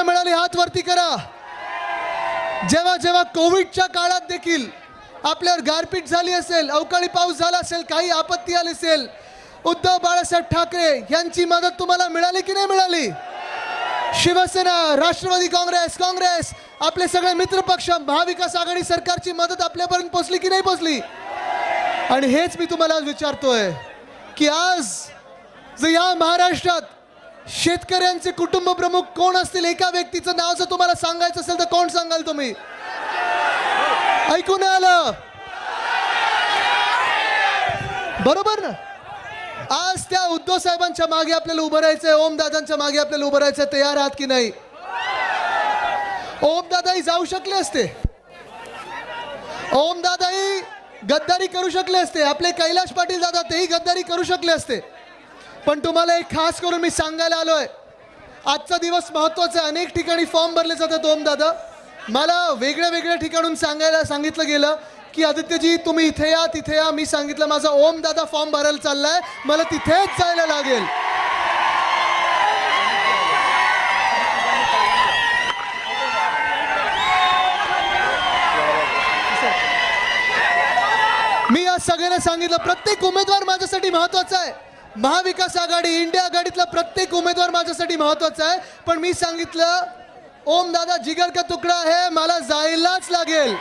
ज्यांना मिळाली हात वरती करा. जेव्हा जेव्हा कोविडच्या काळात देखील आपल्यावर गारपीट झाली असेल अवकाळी पाऊस झाला असेल काही आपत्ती आली असेल उद्धव बाळासाहेब ठाकरे यांची मदत तुम्हाला मिळाली की नाही मिळाली? शिवसेना राष्ट्रवादी काँग्रेस काँग्रेस आपले सगळे मित्रपक्ष महाविकास आघाडी सरकारची मदत आपल्यापर्यंत पोचली की नाही पोचली आणि हेच मी तुम्हाला आज विचारतोय की आज जर या महाराष्ट्रात शेतकऱ्यांचे कुटुंब प्रमुख कोण असतील? एका व्यक्तीचं नाव जर तुम्हाला सांगायचं असेल तर कोण सांगाल तुम्ही? ऐकून आलं? बरोबर ना? आज त्या उद्धव साहेबांच्या मागे आपल्याला उभं राहायचंय ओम दादांच्या मागे आपल्याला उभं राहायचं तयार आहात की नाही? ओम दादाही जाऊ शकले असते. ओम दादाही गद्दारी करू शकले असते. आपले कैलाश पाटील दादा तेही गद्दारी करू शकले असते. पण तुम्हाला एक खास करून मी सांगायला आलोय. आजचा दिवस महत्त्वाचा आहे. अनेक ठिकाणी फॉर्म भरले जातात ओम दादा. मला वेगळ्या वेगळ्या ठिकाणून सांगायला सांगितलं गेलं की आदित्यजी तुम्ही इथे या तिथे या. मी सांगितलं माझा ओम दादा फॉर्म भरायला चाललाय. मला तिथेच जायला लागेल. मी आज सगळ्यांना सांगितलं प्रत्येक उमेदवार माझ्यासाठी महत्त्वाचा आहे. महाविकास आघाडी इंडिया आघाडीतला प्रत्येक उमेदवार माझ्यासाठी महत्त्वाचा आहे. पण मी सांगितलं ओम दादा जिगर का तुकडा आहे मला जायलाच लागेल.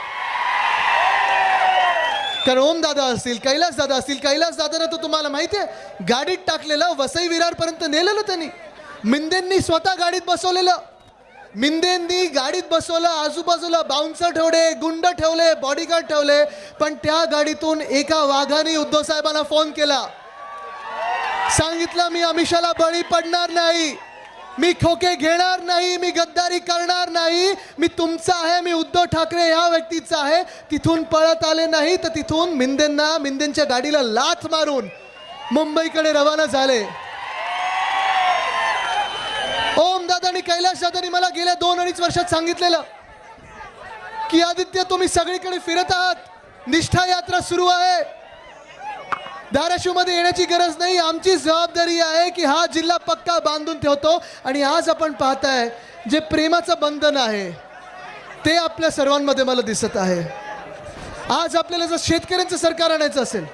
कारण ओम दादा असतील कैलास दादा असतील कैलास दादानं तो तुम्हाला माहिती आहे गाडीत टाकलेलं वसई विरारपर्यंत नेलेलं त्यांनी. मिंदेंनी स्वतः गाडीत बसवलेलं. मिंदेंनी गाडीत बसवलं आजूबाजूला बाउन्सर ठेवले गुंड ठेवले बॉडीगार्ड ठेवले पण त्या गाडीतून एका वाघाने उद्धव साहेबांना फोन केला. सांगितलं मी अमिषाला बळी पडणार नाही. मी खोके घेणार नाही मी गद्दारी करणार नाही. मी तुमचा आहे मी उद्धव ठाकरे ह्या व्यक्तीचा आहे. तिथून पळत आले नाही तर तिथून मिंदेंना मिंदेंच्या गाडीला लाथ मारून मुंबईकडे रवाना झाले. ओम दादानी कैलाश दादानी मला गेल्या दोन अडीच वर्षात सांगितलेलं की आदित्य तुम्ही सगळीकडे फिरत आहात. निष्ठा यात्रा सुरू आहे. धाराशिवमध्ये येण्याची गरज नाही. आमची जबाबदारी आहे की हा जिल्हा पक्का बांधून ठेवतो आणि आज आपण पाहताय जे प्रेमाचं बंधन आहे ते आपल्या सर्वांमध्ये मला दिसत आहे. आज आपल्याला जर शेतकऱ्यांचं सरकार आणायचं असेल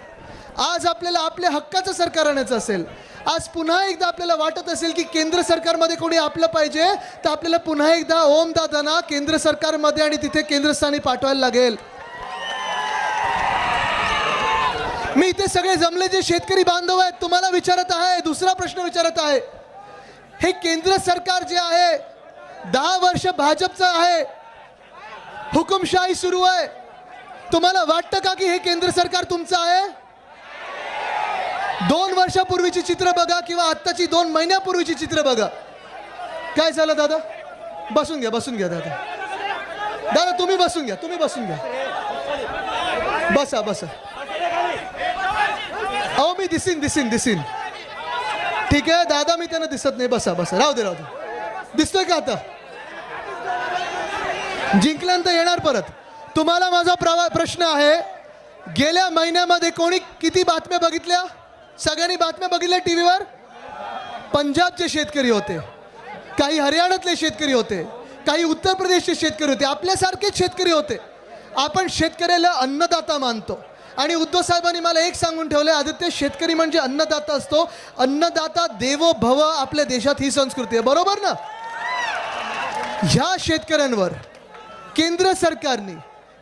आज आपल्याला आपल्या हक्काचं सरकार आणायचं असेल आज पुन्हा एकदा आपल्याला वाटत असेल की केंद्र सरकारमध्ये कोणी आपलं पाहिजे तर आपल्याला पुन्हा एकदा ओम दादांना केंद्र सरकारमध्ये आणि तिथे केंद्रस्थानी पाठवायला लागेल. मी इथे सगळे जमले जे शेतकरी बांधव आहेत तुम्हाला विचारत आहे दुसरा प्रश्न विचारत आहे. हे केंद्र सरकार जे आहे दहा वर्ष भाजपचं आहे. हुकुमशाही सुरू आहे. तुम्हाला वाटतं का की हे केंद्र सरकार तुमचं आहे? दोन वर्षापूर्वीची चित्र बघा किंवा आत्ताची दोन महिन्यापूर्वीची चित्र बघा. काय झालं दादा? बसून घ्या बसून घ्या दादा. दादा तुम्ही बसून घ्या तुम्ही बसून घ्या. बसा बसा. अहो मी दिसीन दिसीन दिसीन. ठीक आहे दादा मी त्यांना दिसत नाही. बसा बसा. राहू दे राहू दे. दिसतोय का आता? जिंकल्यानंतर येणार परत. तुम्हाला माझा प्रवा प्रश्न आहे गेल्या महिन्यामध्ये कोणी किती बातम्या बघितल्या? सगळ्यांनी बातम्या बघितल्या टी व्हीवर पंजाबचे शेतकरी होते. काही हरियाणातले शेतकरी होते. काही उत्तर प्रदेशचे शेतकरी होते. आपल्यासारखेच शेतकरी होते. आपण शेतकऱ्याला अन्नदाता मानतो. आणि उद्धव साहेबांनी मला एक सांगून ठेवलं आदित्य शेतकरी म्हणजे अन्नदाता असतो. अन्नदाता देवो भव आपल्या देशात ही संस्कृती आहे बरोबर ना? ह्या शेतकऱ्यांवर केंद्र सरकारने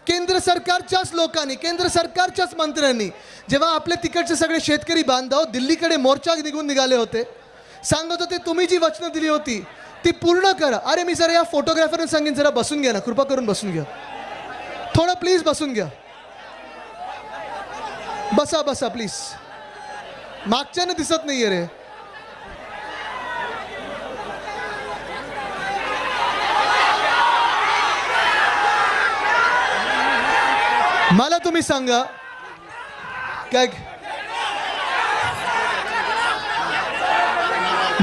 केंद्र सरकारच्याच लोकांनी केंद्र सरकारच्याच मंत्र्यांनी जेव्हा आपले तिकडचे सगळे शेतकरी बांधव दिल्लीकडे मोर्चा निघून निघाले होते सांगत होते तुम्ही जी वचनं दिली होती ती पूर्ण करा. अरे मी जरा या फोटोग्राफरने सांगेन जरा बसून घ्या ना कृपा करून बसून घ्या. थोडं प्लीज बसून घ्या. बसा बसा प्लीज मागच्यानं दिसत नाहीये रे. मला तुम्ही सांगा काय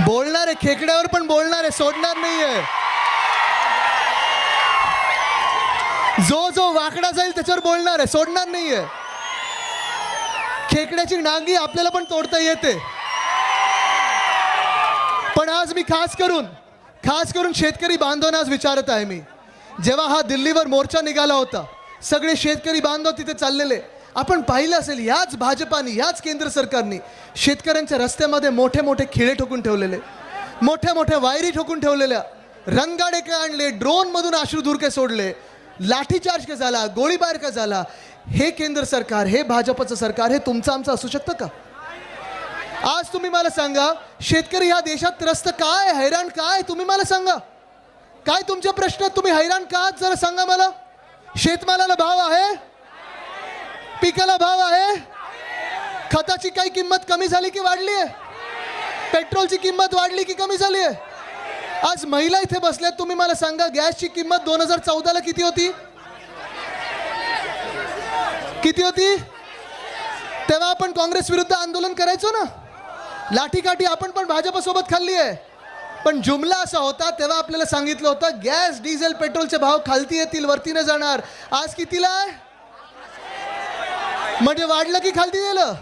बोलणार आहे खेकड्यावर पण बोलणार आहे सोडणार नाहीये. जो जो वाकडा जाईल त्याच्यावर बोलणार आहे सोडणार नाहीये. खेकड्याची नांगी आपल्याला पण तोडता येते. पण आज मी खास करून खास करून शेतकरी बांधवांना आज विचारत आहे मी. जेव्हा हा दिल्लीवर मोर्चा निघाला होता सगळे शेतकरी बांधव तिथे चाललेले. आपण पाहिलं असेल याच भाजपानी याच केंद्र सरकारने शेतकऱ्यांच्या रस्त्यामध्ये मोठे मोठे खिळे ठोकून ठेवलेले. मोठ्या मोठ्या वायरी ठोकून ठेवलेल्या. रंगाडे काय आणले ड्रोनमधून मधून धुरके सोडले. लाठीचार्ज का झाला गोळीबार का झाला? हे केंद्र सरकार हे भाजपचं सरकार हे तुमचं आमचं असू शकतं का? आज तुम्ही मला सांगा शेतकरी ह्या देशात त्रस्त काय हैराण काय? तुम्ही मला सांगा. काय तुमचे प्रश्न आहेत? तुम्ही हैराण का जरा सांगा मला. शेतमालाला भाव आहे? पिकाला भाव आहे? खताची काही किंमत कमी झाली की वाढली आहे? पेट्रोलची किंमत वाढली की कमी झाली आहे? आज महिला इथे बसल्यात तुम्ही मला सांगा गॅसची किंमत दोन हजार चौदाला किती होती? किती होती? तेव्हा आपण काँग्रेस विरुद्ध आंदोलन करायचो ना? लाठीकाठी आपण पण भाजपसोबत खाल्ली आहे. पण जुमला असा होता तेव्हा आपल्याला सांगितलं होतं गॅस डिझेल पेट्रोलचे भाव खालती येतील वरतीने जाणार. आज कितीला आहे? म्हणजे वाढलं की खालती गेलं?